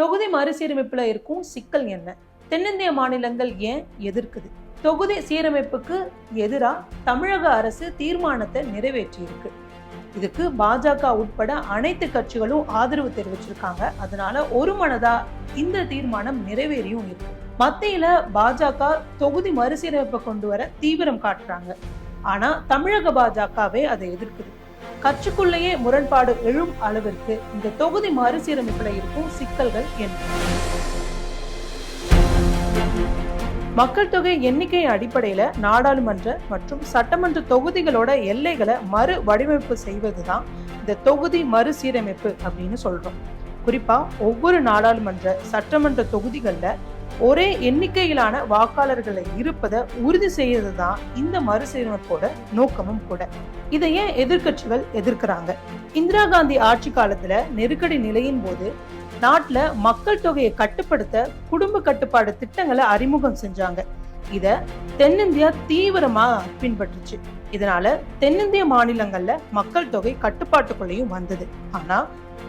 தொகுதி மறுசீரமைப்பில் இருக்கும் சிக்கல் என்ன? தென்னிந்திய மாநிலங்கள் ஏன் எதிர்க்குது? தொகுதி சீரமைப்புக்கு எதிராக தமிழக அரசு தீர்மானத்தை நிறைவேற்றியிருக்கு. இதுக்கு பாஜக உட்பட அனைத்து கட்சிகளும் ஆதரவு தெரிவிச்சிருக்காங்க. அதனால ஒரு மனதா இந்த தீர்மானம் நிறைவேறியும் இருக்கு. மத்தியில பாஜக தொகுதி மறுசீரமைப்பை கொண்டு வர தீவிரம் காட்டுறாங்க. ஆனா தமிழக பாஜகவே அதை எதிர்க்குது. கட்சிக்குள்ளேயே முரண்பாடு எழும் அளவிற்கு இந்த தொகுதி மறுசீரமைப்பில் இருக்கும் சிக்கல்கள் என்ன? மக்கள் தொகை எண்ணிக்கை அடிப்படையில நாடாளுமன்ற மற்றும் சட்டமன்ற தொகுதிகளோட எல்லைகளை மறு வடிவமைப்பு செய்வதுதான் இந்த தொகுதி மறுசீரமைப்பு அப்படின்னு சொல்றோம். குறிப்பா ஒவ்வொரு நாடாளுமன்ற சட்டமன்ற தொகுதிகள்ல ஒரே எண்ணிக்கையிலான வாக்காளர்களை இருப்பதை உறுதி செய்யறது தான் இந்த மறுசீரமைப்போட நோக்கமும் கூட. இதை ஏன் எதிர்க்கட்சிகள் எதிர்க்கிறாங்க? இந்திரா காந்தி ஆட்சி காலத்துல நெருக்கடி நிலையின் போது நாட்டில் மக்கள் தொகையை கட்டுப்படுத்த குடும்ப கட்டுப்பாடு திட்டங்களை அறிமுகம் செஞ்சாங்க. இத தென்னிந்தியா தீவிரமா பின்பற்றுச்சு. இதனால தென்னிந்திய மாநிலங்கள்ல மக்கள் தொகை கட்டுப்பாட்டுக்குள்ளேயும் வந்தது. ஆனா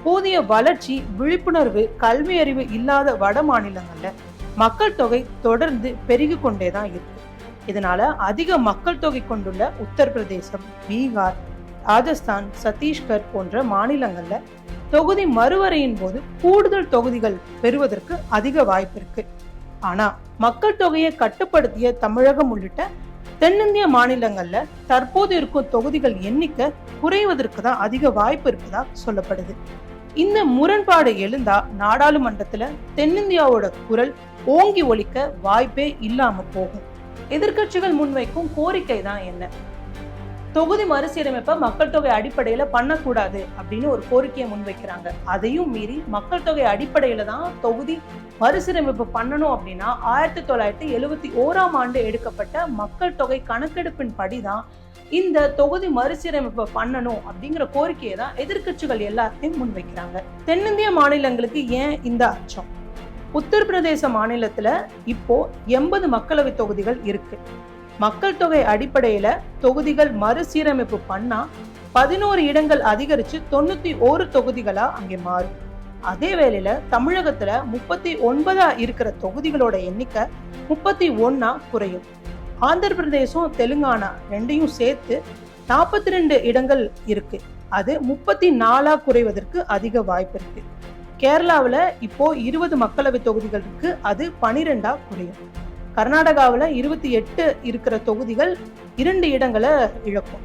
போதிய வளர்ச்சி விழிப்புணர்வு கல்வி அறிவு இல்லாத வட மாநிலங்கள்ல மக்கள் தொகை தொடர்ந்து பெருகி கொண்டே தான் இருக்கு. இதனால அதிக மக்கள் தொகை கொண்டுள்ள உத்தரப்பிரதேசம் பீகார் ராஜஸ்தான் சத்தீஸ்கர் போன்ற மாநிலங்கள்ல தொகுதி மறுவரையின் போது கூடுதல் தொகுதிகள் பெறுவதற்கு அதிக வாய்ப்பு இருக்கு. ஆனா மக்கள் தொகையை கட்டுப்படுத்திய தமிழகம் உள்ளிட்ட தென்னிந்திய மாநிலங்கள்ல தற்போது இருக்கும் தொகுதிகள் எண்ணிக்கை குறைவதற்கு தான் அதிக வாய்ப்பு இருக்குதா சொல்லப்படுது. இந்த முரண்பாடு எழுந்தா நாடாளுமன்றத்துல தென்னிந்தியாவோட குரல் ஓங்கி ஒழிக்க வாய்ப்பே இல்லாம போகும். எதிர்க்கட்சிகள் முன்வைக்கும் கோரிக்கை தான் என்ன? தொகுதி மறுசீரமைப்பை மக்கள் தொகை அடிப்படையில் பண்ணக்கூடாது அப்படின்னு ஒரு கோரிக்கையை முன்வைக்கிறாங்க. அதையும் மீறி மக்கள் தொகை அடிப்படையில் தான் தொகுதி மறுசீரமைப்பு பண்ணணும் அப்படின்னா ஆயிரத்தி தொள்ளாயிரத்தி எழுவத்தி ஓராம் ஆண்டு எடுக்கப்பட்ட மக்கள் தொகை கணக்கெடுப்பின் படிதான் இந்த தொகுதி மறுசீரமைப்பை பண்ணணும் அப்படிங்கிற கோரிக்கையை தான் எதிர்க்கட்சிகள் எல்லாத்தையும் முன்வைக்கிறாங்க. தென்னிந்திய மாநிலங்களுக்கு ஏன் இந்த அச்சம்? உத்தரப்பிரதேச மாநிலத்தில் இப்போ எண்பது மக்களவை தொகுதிகள் இருக்கு. மக்கள் தொகை அடிப்படையில தொகுதிகள் மறுசீரமைப்பு பண்ணா பதினோரு இடங்கள் அதிகரிச்சு தொண்ணூத்தி ஓரு தொகுதிகளா அங்கே மாறும். அதே வேளையில தமிழகத்துல முப்பத்தி ஒன்பதா இருக்கிற தொகுதிகளோட எண்ணிக்கை முப்பத்தி ஒன்னா குறையும். ஆந்திர பிரதேசம் தெலுங்கானா ரெண்டையும் சேர்த்து நாற்பத்தி ரெண்டு இடங்கள் இருக்கு. அது முப்பத்தி நாலா குறைவதற்கு அதிக வாய்ப்பு இருக்கு. கேரளாவில் இப்போ இருபது மக்களவை தொகுதிகள் இருக்கு. அது பனிரெண்டா குறையும். கர்நாடகாவில் இருபத்தி எட்டு இருக்கிற தொகுதிகள் இரண்டு இடங்களை இழக்கும்.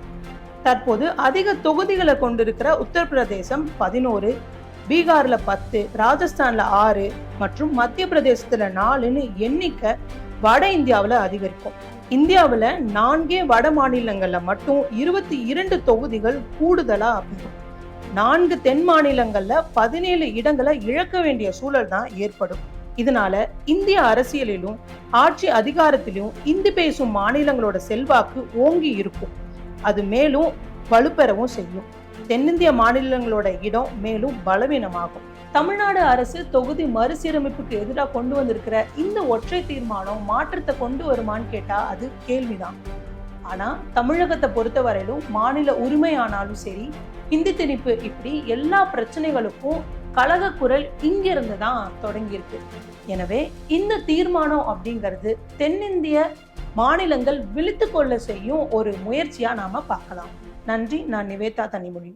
தற்போது அதிக தொகுதிகளை கொண்டிருக்கிற உத்தரப்பிரதேசம் பதினோரு பீகாரில் பத்து ராஜஸ்தானில் ஆறு மற்றும் மத்திய பிரதேசத்தில் நாலுன்னு எண்ணிக்கை வட இந்தியாவில் அதிகரிக்கும். இந்தியாவில் நான்கே வட மாநிலங்களில் மட்டும் இருபத்தி இரண்டு தொகுதிகள் கூடுதலாக அமையும். நான்கு தென் மாநிலங்களில் பதினேழு இடங்களை இழக்க வேண்டிய சூழல் தான் ஏற்படும். இதனால இந்திய அரசியலிலும் ஆட்சி அதிகாரத்திலும் இந்தி பேசும் மாநிலங்களோட செல்வாக்கு ஓங்கி இருக்கும். அது மேலும் வலுப்பெறவும் செய்யும். தென்னிந்திய மாநிலங்களோட இடம் மேலும் பலவீனமாகும். தமிழ்நாடு அரசு தொகுதி மறுசீரமைப்புக்கு எதிராக கொண்டு வந்திருக்கிற இந்த ஒற்றை தீர்மானம் மாற்றத்தை கொண்டு வருமான்னு கேட்டா அது கேள்விதான். ஆனா தமிழகத்தை பொறுத்தவரையிலும் மாநில உரிமை ஆனாலும் சரி ஹிந்தி திணிப்பு இப்படி எல்லா பிரச்சனைகளுக்கும் கழக குரல் இங்கிருந்து தான் தொடங்கியிருக்கு. எனவே இந்த தீர்மானம் அப்படிங்கிறது தென்னிந்திய மாநிலங்கள் விழித்து கொள்ள செய்யும் ஒரு முயற்சியா நாம பார்க்கலாம். நன்றி நான் நிவேதா தனிமொழி